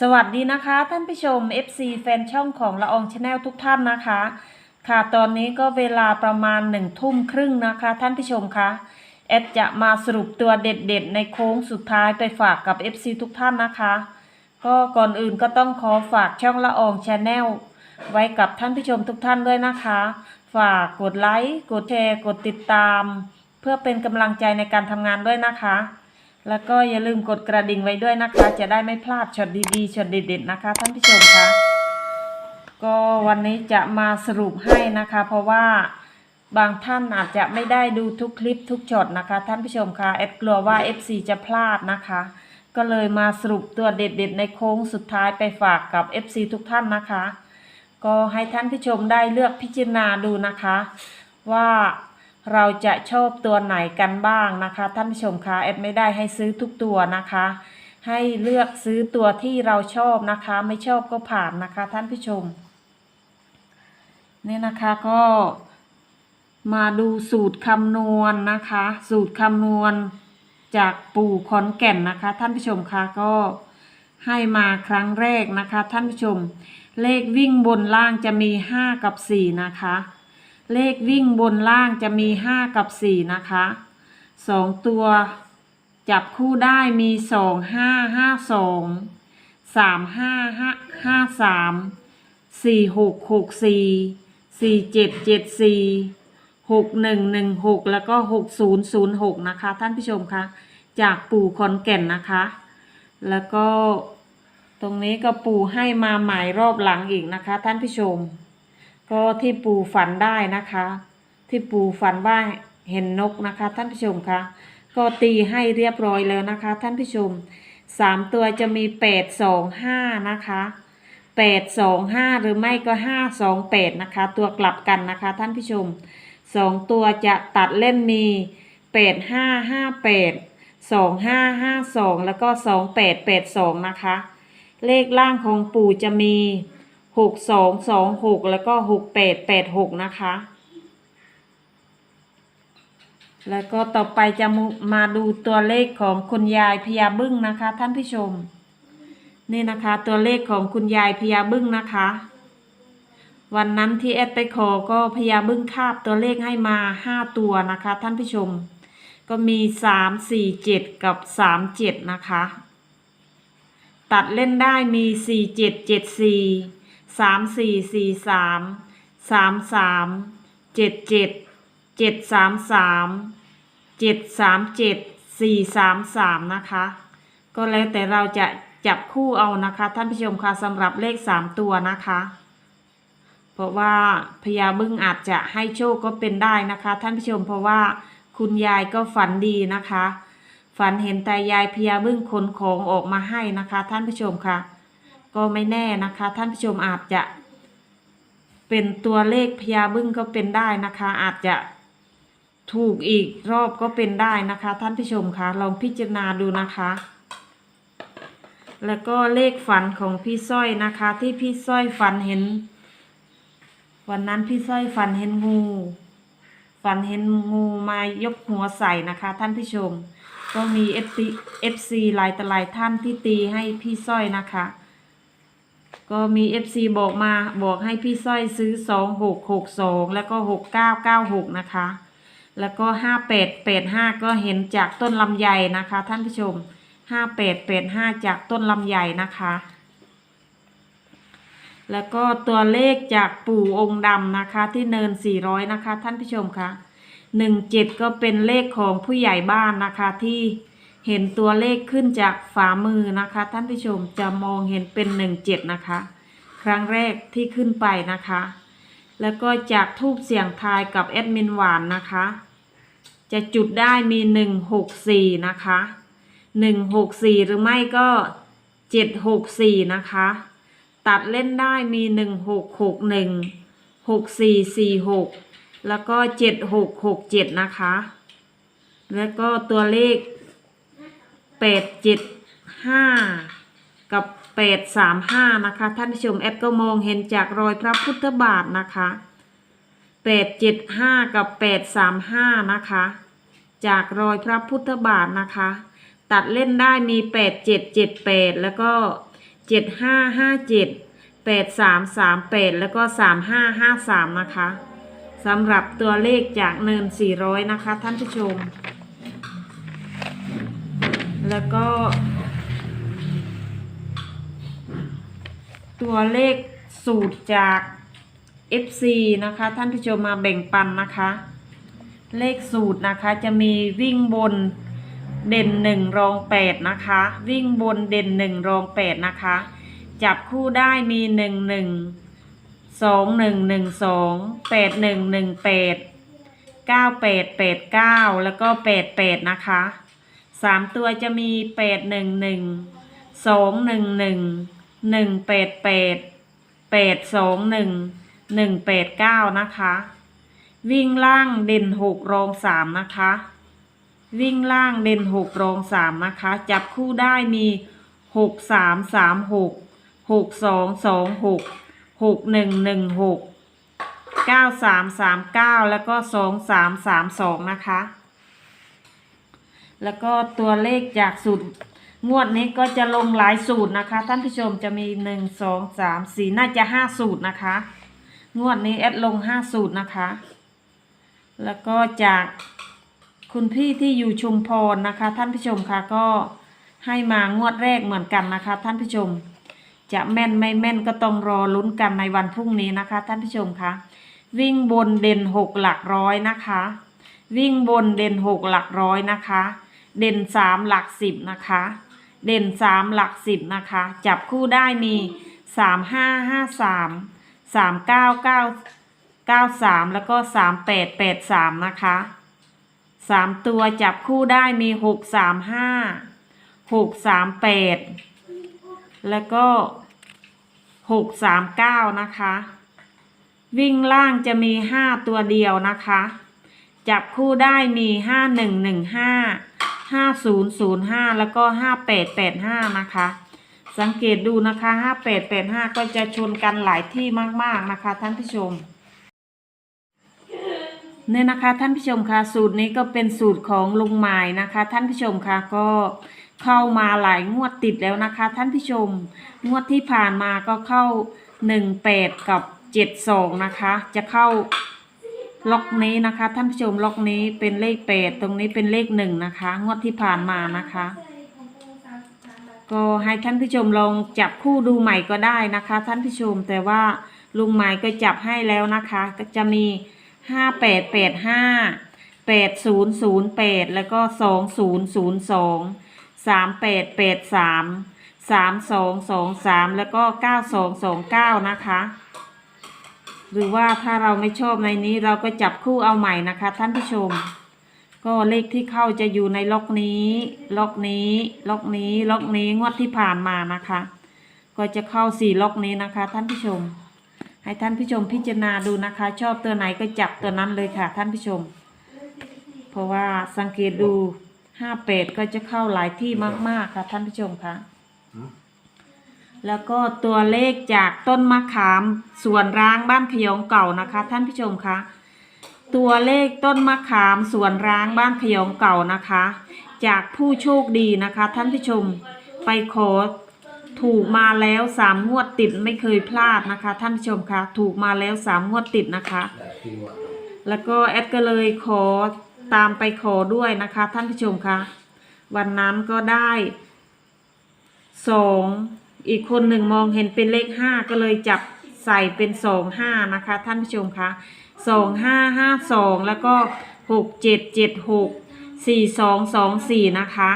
สวัสดีนะคะท่านผู้ชม FC แฟนช่องของละอองชาแนลทุกท่านนะคะ ค่ะตอนนี้ก็เวลาประมาณหนึ่งทุ่มครึ่งนะคะท่านผู้ชมคะแอดจะมาสรุปตัวเด็ดๆ ในโค้งสุดท้ายไปฝากกับ FC ทุกท่านนะคะ ก็ก่อนอื่นก็ต้องขอฝากช่องละอองชาแนลไว้กับท่านผู้ชมทุกท่านด้วยนะคะ ฝากกดไลค์กดแชร์กดติดตาม เพื่อเป็นกำลังใจในการทำงานด้วยนะคะ แล้วก็อย่าลืมกดกระดิ่งไว้ด้วยนะคะ จะได้ไม่พลาดช็อตดีๆช็อตเด็ดๆนะคะ ท่านผู้ชมคะก็วันนี้จะมาสรุปให้นะคะ เพราะว่าบางท่านอาจจะไม่ได้ดูทุกคลิปทุกช็อตนะคะ ท่านผู้ชมคะแอดกลัวว่า FC จะพลาดนะคะ ก็เลยมาสรุปตัวเด็ดๆ ในโค้งสุดท้ายไปฝากกับ FC ทุกท่านนะคะ ก็ให้ท่านผู้ชมได้เลือกพิจารณาดูนะคะ ว่า เราจะชอบตัวไหนกันบ้างนะคะ ท่านผู้ชมคะแอดไม่ได้ให้ซื้อทุกตัวนะคะ ให้เลือกซื้อตัวที่เราชอบนะคะ ไม่ชอบก็ผ่านนะคะ ท่านผู้ชมนี่นะคะก็มาดูสูตรคำนวณนะคะ สูตรคำนวณจากปู่ขอนแก่นนะคะ ท่านผู้ชมคะก็ให้มาครั้งแรกนะคะ ท่านผู้ชม เลขวิ่งบนล่างจะมี 5 กับ 4 นะคะ เลขวิ่งบนล่างจะมี 5 กับ 4 นะคะสองตัวจับคู่ได้มี 2 5 5 2 3 5 5 5 3 4 6 6 4 4 7 7 4 6 1 1 6 แล้วก็ 6 0 0 6 นะคะ ท่านผู้ชมคะจากปู่คอนแก่นนะคะ แล้วก็ตรงนี้ก็ปู่ให้มาหม่รอบหลังอีกนะคะ ท่านผู้ชม ก็ที่ปู่ฝันได้นะคะ ที่ปู่ฝันว่าเห็นนกนะคะ ท่านผู้ชมคะก็ตีให้เรียบร้อยแล้วนะคะ ท่านผู้ชมสามตัวจะมีแปดสองห้านะคะแปดสองห้าหรือไม่ก็ห้าสองแปดนะคะ ตัวกลับกันนะคะ ท่านผู้ชมสองตัวจะตัดเล่นมีแปดห้าห้าแปดสองห้าห้าสองแล้วก็สองแปดแปดสองนะคะ เลขล่างของปู่จะมี หกสองสองหกแล้วก็หกแปดแปดหกนะคะ แล้วก็ต่อไปจะมาดูตัวเลขของคุณยายพญาบึ้งนะคะ ท่านผู้ชม นี่นะคะตัวเลขของคุณยายพญาบึ้งนะคะ วันนั้นที่แอดไปขอก็พญาบึ้งคาบตัวเลขให้มาห้าตัวนะคะ ท่านผู้ชม ก็มีสามสี่เจ็ดกับสามเจ็ดนะคะ ตัดเล่นได้มีสี่เจ็ดเจ็ดสี่ สามสี่สี่สามสามสามเจ็ดเจ็ดเจ็ดสามสามเจ็ดสามเจ็ดสี่สามสามนะคะ ก็แล้วแต่เราจะจับคู่เอานะคะท่านผู้ชมคะสำหรับเลขสามตัวนะคะ เพราะว่าพญาบึ้งอาจจะให้โชคก็เป็นได้นะคะ ท่านผู้ชมเพราะว่าคุณยายก็ฝันดีนะคะ ฝันเห็นแต่ยายพญาบึ้งขนของออกมาให้นะคะ ท่านผู้ชมค่ะ ก็ไม่แน่นะคะ ท่านผู้ชมอาจจะ เป็นตัวเลขพญาบึ้งก็เป็นได้นะคะ อาจจะถูกอีกรอบก็เป็นได้นะคะ ท่านผู้ชมคะลองพิจารณาดูนะคะ แล้วก็เลขฝันของพี่สร้อยนะคะ ที่พี่สร้อยฝันเห็น วันนั้นพี่สร้อยฝันเห็นงู ฝันเห็นงูมายกหัวใส่นะคะ ท่านผู้ชม ก็มีเอฟซีเอฟซีหลายต่หลายท่านที่ตีให้พี่สร้อยนะคะ ก็มีเอฟซีบอกมาบอกให้พี่สร้อยซื้อสองหกหกสองแล้วก็หกเก้าเก้าหกนะคะ แล้วก็ห้าแปดแปดห้าก็เห็นจากต้นลำไยนะคะ ท่านผู้ชมห้าแปดแปดห้าจากต้นลำไยนะคะ แล้วก็ตัวเลขจากปู่องค์ดำนะคะที่เนินสี่ร้อยนะคะ ท่านผู้ชมคะหนึ่งเจ็ดก็เป็นเลขของผู้ใหญ่บ้านนะคะที่ เห็นตัวเลขขึ้นจากฝ่ามือนะคะ ท่านผู้ชมจะมองเห็นเป็นหนึ่งเจ็ดนะคะ ครั้งแรกที่ขึ้นไปนะคะ แล้วก็จากทูบเสียงทายกับแอดมินหวานนะคะ จะจุดได้มีหนึ่งหกสี่นะคะหนึ่งหกสี่หรือไม่ก็เจ็ดหกสี่นะคะ ตัดเล่นได้มีหนึ่งหกหกหนึ่งหกสี่สี่หกแล้วก็เจ็ดหกหกเจ็ดนะคะ แล้วก็ตัวเลข ปดเจ็ดห้ากับแปดสามห้านะคะ ท่านผู้ชมแอดก็มองเห็นจากรอยพระพุทธบาทนะคะแปดเจ็ดห้ากับแปดสามห้านะคะ จากรอยพระพุทธบาทนะคะ ตัดเล่นได้มีแปดเจ็ดเจ็ดแปดแล้วก็เจ็ดห้าห้าเจ็ดแปดสามสามแปดแล้วก็สามห้าห้าสามนะคะสำหรับตัวเลขจากเนินสี่ร้อยนะคะ ท่านผู้ชม แล้วก็ ตัวเลขสูตรจาก FC นะคะ ท่านผู้ชมมาแบ่งปันนะคะ เลขสูตรนะคะจะมีวิ่งบนเด่นหนึ่งรองแปดนะคะ วิ่งบนเด่นหนึ่งรองแปดนะคะ จับคู่ได้มีหนึ่งหนึ่งสองหนึ่งหนึ่งสองแปดหนึ่งหนึ่งแปดเก้าแปดแปดเก้าแล้วก็แปดแปดนะคะ สามตัวจะมีแปดหนึ่งหนึ่งสองหนึ่งหนึ่งหนึ่งแปดแปดแปดสองหนึ่งหนึ่งแปดเก้านะคะ วิ่งล่างเด่นหกรองสามนะคะ วิ่งล่างเด่นหกรองสามนะคะ จับคู่ได้มีหกสามสามหกหกสองสองหกหกหนึ่งหนึ่งหกเก้าสามสามเก้าแล้วก็สองสามสามสองนะคะ แล้วก็ตัวเลขจากสูตรงวดนี้ก็จะลงหลายสูตรนะคะ ท่านผู้ชมจะมีหนึ่งสองสามสี่น่าจะห้าสูตรนะคะ งวดนี้แอดลงห้าสูตรนะคะ แล้วก็จากคุณพี่ที่อยู่ชุมพรนะคะ ท่านผู้ชมค่ะก็ให้มางวดแรกเหมือนกันนะคะ ท่านผู้ชม จะแม่นไม่แม่นก็ต้องรอลุ้นกันในวันพรุ่งนี้นะคะ ท่านผู้ชมคะวิ่งบนเด่นหกหลักร้อยนะคะ วิ่งบนเด่นหกหลักร้อยนะคะ เด่นสามหลักสิบนะคะ เด่นสามหลักสิบนะคะ จับคู่ได้มีสามห้าห้าสามสามเก้าเก้าเก้าสามแล้วก็สามแปดแปดสามนะคะสามตัวจับคู่ได้มีหกสามห้าหกสามแปดแล้วก็หกสามเก้านะคะ วิ่งล่างจะมีห้าตัวเดียวนะคะ จับคู่ได้มีห้าหนึ่งหนึ่งห้า ห้าศูนย์ศูนย์ห้าแล้วก็ห้าแปดแปดห้านะคะ สังเกตดูนะคะห้าแปดแปดห้าก็จะชนกันหลายที่มากๆนะคะ ท่านผู้ชมเนี่ยนะคะท่านผู้ชมคะสูตรนี้ก็เป็นสูตรของลุงหมายนะคะ ท่านผู้ชมคะก็เข้ามาหลายงวดติดแล้วนะคะ ท่านผู้ชม งวดที่ผ่านมาก็เข้าหนึ่งแปดกับเจ็ดสองนะคะ จะเข้า ล็อกนี้นะคะ ท่านผู้ชมล็อกนี้เป็นเลขแปดตรงนี้เป็นเลขหนึ่งนะคะ งวดที่ผ่านมานะคะ ก็ให้ท่านผู้ชมลองจับคู่ดูใหม่ก็ได้นะคะ ท่านผู้ชมแต่ว่าลุงหมายก็จับให้แล้วนะคะ ก็จะมีห้าแปดแปดห้าแปดศูนย์ศูนย์แปดแล้วก็สองศูนย์ศูนย์สองสามแปดแปดสามสามสองสองสามแล้วก็เก้าสองสองเก้านะคะ หรือว่าถ้าเราไม่ชอบในนี้เราก็จับคู่เอาใหม่นะคะ ท่านผู้ชม ก็เลขที่เข้าจะอยู่ในล็อกนี้ ล็อกนี้ ล็อกนี้ ล็อกนี้งวดที่ผ่านมานะคะ ก็จะเข้าสี่ล็อกนี้นะคะ ท่านผู้ชม ให้ท่านผู้ชมพิจารณาดูนะคะ ชอบตัวไหนก็จับตัวนั้นเลยค่ะ ท่านผู้ชม เพราะว่าสังเกตดูห้าเป็ดก็จะเข้าหลายที่มากๆค่ะ ท่านผู้ชมคะ แล้วก็ตัวเลขจากต้นมะขามส่วนร้างบ้านขยองเก่านะคะ ท่านผู้ชมคะตัวเลขต้นมะขามสวนร้างบ้านขยองเก่านะคะ จากผู้โชคดีนะคะ ท่านผู้ชมไปขอถูกมาแล้วสามงวดติดไม่เคยพลาดนะคะ ท่านผู้ชมคะถูกมาแล้วสามงวดติดนะคะ แล้วก็แอดก็เลยขอตามไปขอด้วยนะคะ ท่านผู้ชมคะวันนั้นก็ได้สอง อีกคนหนึ่งมองเห็นเป็นเลขห้าก็เลยจับใส่เป็นสองห้านะคะ ท่านผู้ชมคะสองห้าห้าสองแล้วก็หกเจ็ดเจ็ดหกสี่สองสองสี่นะคะ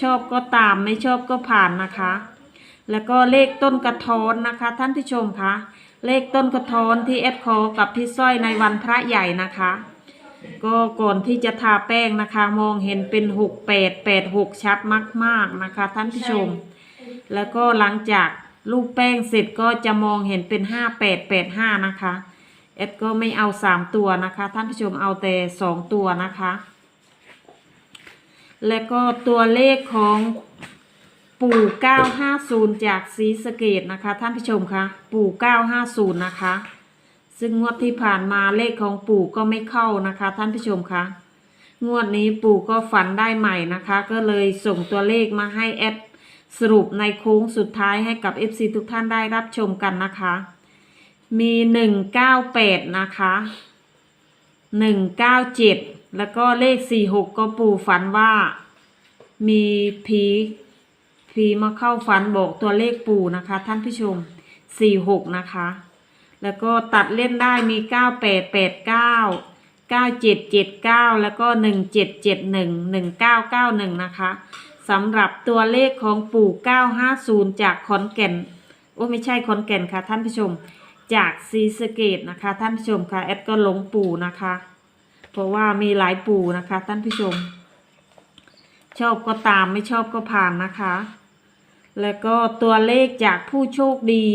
ชอบก็ตามไม่ชอบก็ผ่านนะคะ แล้วก็เลขต้นกระท้อนนะคะ ท่านผู้ชมคะเลขต้นกระท้อนที่แอดคอกับพี่สร้อยในวันพระใหญ่นะคะ ก็ก่อนที่จะทาแป้งนะคะ มองเห็นเป็นหกแปดแปดหกชัดมากๆนะคะ ท่านผู้ชม แล้วก็หลังจากลูกแป้งเสร็จก็จะมองเห็นเป็นห้าแปดแปดห้านะคะแอดก็ไม่เอาสามตัวนะคะ ท่านผู้ชมเอาแต่สองตัวนะคะ และก็ตัวเลขของปู่ 950 จากศรีสเกดนะคะ ท่านผู้ชมคะปู่ 950 นะคะ ซึ่งงวดที่ผ่านมาเลขของปู่ก็ไม่เข้านะคะ ท่านผู้ชมคะงวดนี้ปู่ก็ฝันได้ใหม่นะคะ ก็เลยส่งตัวเลขมาให้แอด สรุปในโค้งสุดท้ายให้กับ FC ทุกท่านได้รับชมกันนะคะ มี 198 นะคะ 197 แล้วก็เลข 46 ก็ปู่ฝันว่า มีผีผีมาเข้าฝันบอกตัวเลขปู่นะคะ ท่านผู้ชม 46 นะคะ แล้วก็ตัดเล่นได้มี 9889 9779 แล้วก็ 1771 1991 นะคะ สำหรับตัวเลขของปู่ 950 จากขอนแก่น โอ้ไม่ใช่ขอนแก่นค่ะท่านผู้ชม จากซีสเกตนะคะท่านผู้ชมค่ะแอดก็หลงปู่นะคะ เพราะว่ามีหลายปู่นะคะท่านผู้ชม ชอบก็ตามไม่ชอบก็ผ่านนะคะ แล้วก็ตัวเลขจากผู้โชคดี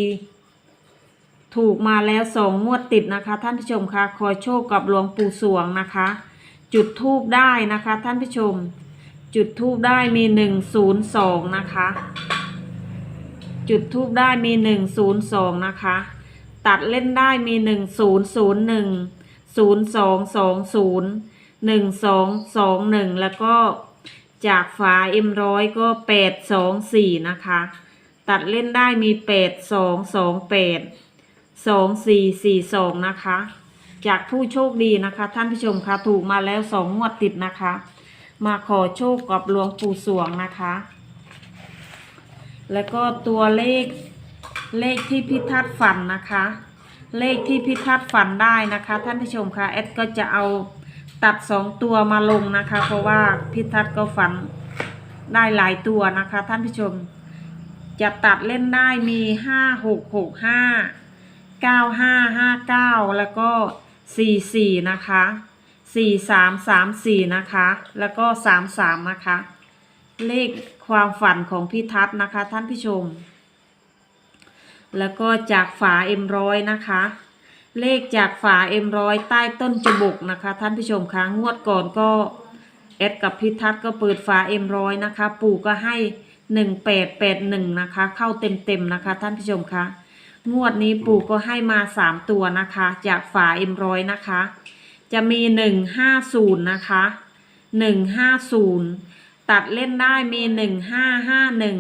ถูกมาแล้วสองงวดติดนะคะ ท่านผู้ชมคะขอโชคกับหลวงปู่สวงนะคะ จุดทูบได้นะคะ ท่านผู้ชม จุดทูบได้มีหนึ่งศูนย์สองนะคะ จุดทูบได้มีหนึ่งศูนย์สองนะคะ ตัดเล่นได้มีหนึ่งศูนย์ศูนย์หนึ่งศูนย์สองสองศูนย์หนึ่งสองสองหนึ่งแล้วก็จากฝาเอ็มร้อยก็แปดสองสี่นะคะ ตัดเล่นได้มีแปดสองสองแปดสองสี่สี่สองนะคะ จากผู้โชคดีนะคะ ท่านผู้ชมคะถูกมาแล้วสองงวดติดนะคะ มาขอโชคกับหลวงปู่สวงนะคะ แล้วก็ตัวเลขเลขที่พิทัศน์ฝันนะคะ เลขที่พิทัศน์ฝันได้นะคะ ท่านผู้ชมคะแอดก็จะเอาตัดสองตัวมาลงนะคะ เพราะว่าพิทัศน์ก็ฝันได้หลายตัวนะคะ ท่านผู้ชม จะตัดเล่นได้มีห้าหกหกห้าเก้าห้าห้าเก้าแล้วก็สี่สี่นะคะ สี่สามสามสี่นะคะ แล้วก็สามสามนะคะ เลขความฝันของพี่ทัศน์นะคะ ท่านผู้ชม แล้วก็จากฝาเอ็มร้อยนะคะ เลขจากฝาเอ็มร้อยใต้ต้นจบกนะคะ ท่านผู้ชมคะงวดก่อนก็เอ็ดกับพิทัศน์ก็เปิดฝาเอ็มร้อยนะคะ ปู่ก็ให้หนึ่งแปดแปดหนึ่งนะคะ เข้าเต็มเต็มๆนะคะ ท่านผู้ชมคะงวดนี้ปู่ก็ให้มาสามตัวนะคะ จากฝาเอ็มร้อยนะคะ จะมีหนึ่งห้าศูนย์นะคะหนึ่งห้าศูนย์ตัดเล่นได้มีหนึ่งห้าห้าหนึ่ง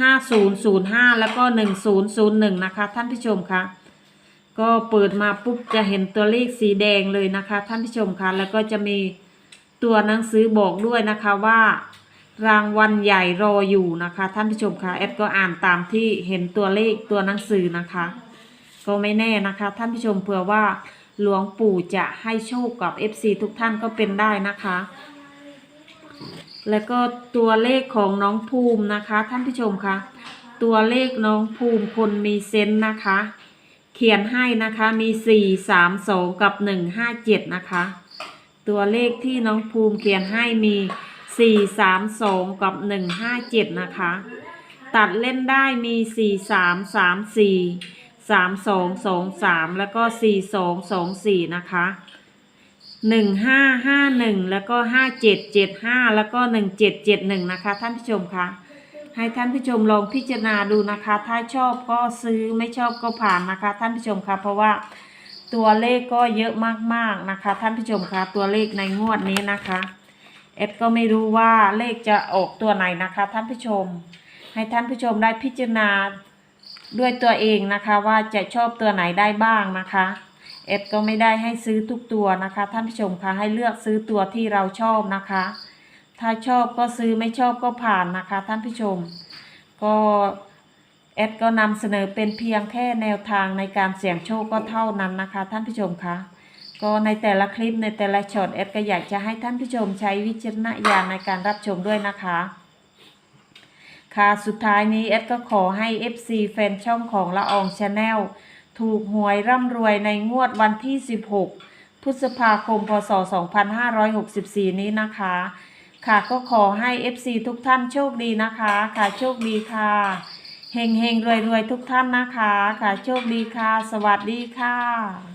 ห้าศูนย์ศูนย์ห้าแล้วก็หนึ่งศูนย์ศูนย์หนึ่งนะคะท่านผู้ชมคะก็เปิดมาปุ๊บจะเห็นตัวเลขสีแดงเลยนะคะท่านผู้ชมคะแล้วก็จะมีตัวหนังสือบอกด้วยนะคะว่ารางวัลใหญ่รออยู่นะคะท่านผู้ชมคะแอดก็อ่านตามที่เห็นตัวเลขตัวหนังสือนะคะ ก็ไม่แน่นะคะท่านผู้ชมเผื่อว่า หลวงปู่จะให้โชคกับ FC ทุกท่านก็เป็นได้นะคะ แล้วก็ตัวเลขของน้องภูมินะคะ ท่านผู้ชมคะตัวเลขน้องภูมิคนมีเซนส์นะคะ เขียนให้นะคะมีสี่สามสองกับหนึ่งห้าเจ็ดนะคะ ตัวเลขที่น้องภูมิเขียนให้มีสี่สามสองกับหนึ่งห้าเจ็ดนะคะ ตัดเล่นได้มีสี่สามสามสี่ สามสองสองสามแล้วก็สี่สองสองสี่นะคะหนึ่งห้าห้าหนึ่งแล้วก็ห้าเจ็ดเจ็ดห้าแล้วก็หนึ่งเจ็ดเจ็ดหนึ่งนะคะ ท่านผู้ชมคะให้ท่านผู้ชมลองพิจารณาดูนะคะ ถ้าชอบก็ซื้อไม่ชอบก็ผ่านนะคะ ท่านผู้ชมคะเพราะว่าตัวเลขก็เยอะมากๆนะคะ ท่านผู้ชมคะตัวเลขในงวดนี้นะคะเอ็ดก็ไม่รู้ว่าเลขจะออกตัวไหนนะคะ ท่านผู้ชม ให้ท่านผู้ชมได้พิจารณา ด้วยตัวเองนะคะว่าจะชอบตัวไหนได้บ้างนะคะเอ็ดก็ไม่ได้ให้ซื้อทุกตัวนะคะ ท่านผู้ชมคะให้เลือกซื้อตัวที่เราชอบนะคะ ถ้าชอบก็ซื้อไม่ชอบก็ผ่านนะคะ ท่านผู้ชม ก็แอดก็นำเสนอเป็นเพียงแค่แนวทางในการเสี่ยงโชคก็เท่านั้นนะคะ ท่านผู้ชมคะก็ในแต่ละคลิปในแต่ละช็อตแอดก็อยากจะให้ท่านผู้ชมใช้วิจารณญาณในการรับชมด้วยนะคะ ค่ะ สุดท้ายนี้แอดก็ขอให้ FC แฟนช่องของละอองชาแนลถูกหวยร่ำรวยในงวดวันที่ 16 พฤษภาคม พศ 2564 นี้นะคะ ค่ะก็ขอให้ FC ทุกท่านโชคดีนะคะ ค่ะโชคดีค่ะเฮงเฮงรวยรวยทุกท่านนะคะ ค่ะโชคดีค่ะ สวัสดีค่ะ